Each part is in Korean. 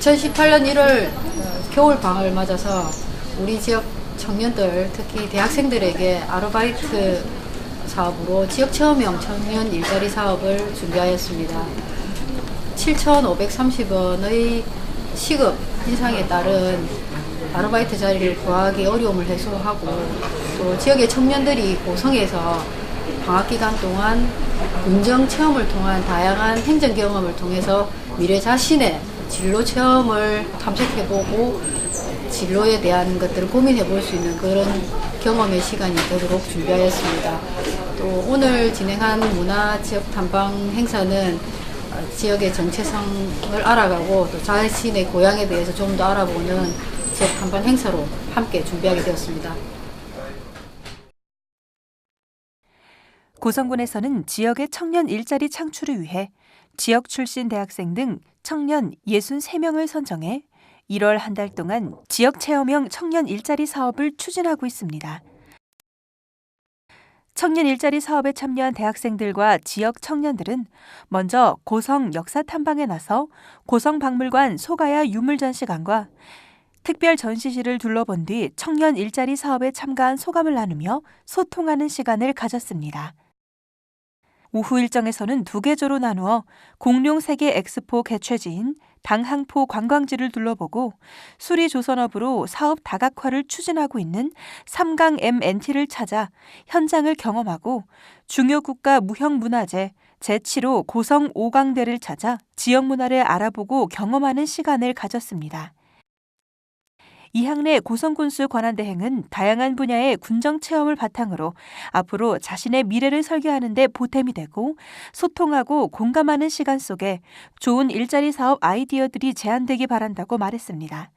2018년 1월 겨울 방학을 맞아서 우리 지역 청년들 특히 대학생들에게 아르바이트 사업으로 지역 체험형 청년 일자리 사업을 준비하였습니다. 7,530원의 시급 인상에 따른 아르바이트 자리를 구하기 어려움을 해소하고 또 지역의 청년들이 고성에서 방학 기간 동안 운정 체험을 통한 다양한 행정 경험을 통해서 미래 자신의 진로 체험을 탐색해보고 진로에 대한 것들을 고민해 볼 수 있는 그런 경험의 시간이 되도록 준비하였습니다. 또 오늘 진행한 문화 지역 탐방 행사는 어, 지역의 정체성을 알아가고 또 자신의 고향에 대해서 좀 더 알아보는 지역 탐방 행사로 함께 준비하게 되었습니다. 고성군에서는 지역의 청년 일자리 창출을 위해 지역 출신 대학생 등 청년 63명을 선정해 1월 한 달 동안 지역 체험형 청년 일자리 사업을 추진하고 있습니다. 청년 일자리 사업에 참여한 대학생들과 지역 청년들은 먼저 고성 역사 탐방에 나서 고성 박물관 소가야 유물 전시관과 특별 전시실을 둘러본 뒤 청년 일자리 사업에 참가한 소감을 나누며 소통하는 시간을 가졌습니다. 오후 일정에서는 두 계조로 나누어 공룡 세계 엑스포 개최지인 당항포 관광지를 둘러보고 수리 조선업으로 사업 다각화를 추진하고 있는 삼강 MNT를 찾아 현장을 경험하고 중요 국가 무형 문화재 제7호 고성 오강대를 찾아 지역 문화를 알아보고 경험하는 시간을 가졌습니다. 이학내 고성군수 관한대행은 다양한 분야의 군정 체험을 바탕으로 앞으로 자신의 미래를 설계하는 데 보탬이 되고 소통하고 공감하는 시간 속에 좋은 일자리 사업 아이디어들이 제안되기 바란다고 말했습니다.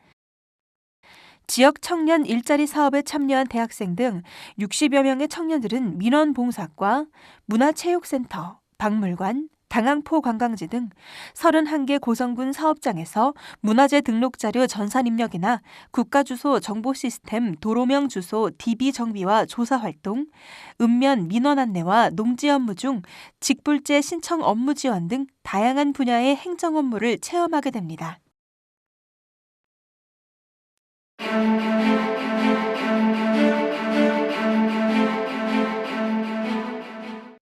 지역 청년 일자리 사업에 참여한 대학생 등 60여 명의 청년들은 민원 봉사과 문화체육센터, 박물관, 당항포 관광지 등 31개 고성군 사업장에서 문화재 등록 자료 전산 입력이나 국가주소 정보 시스템 도로명 주소 DB 정비와 조사 활동, 읍면 민원 안내와 농지 업무 중 직불제 신청 업무 지원 등 다양한 분야의 행정 업무를 체험하게 됩니다.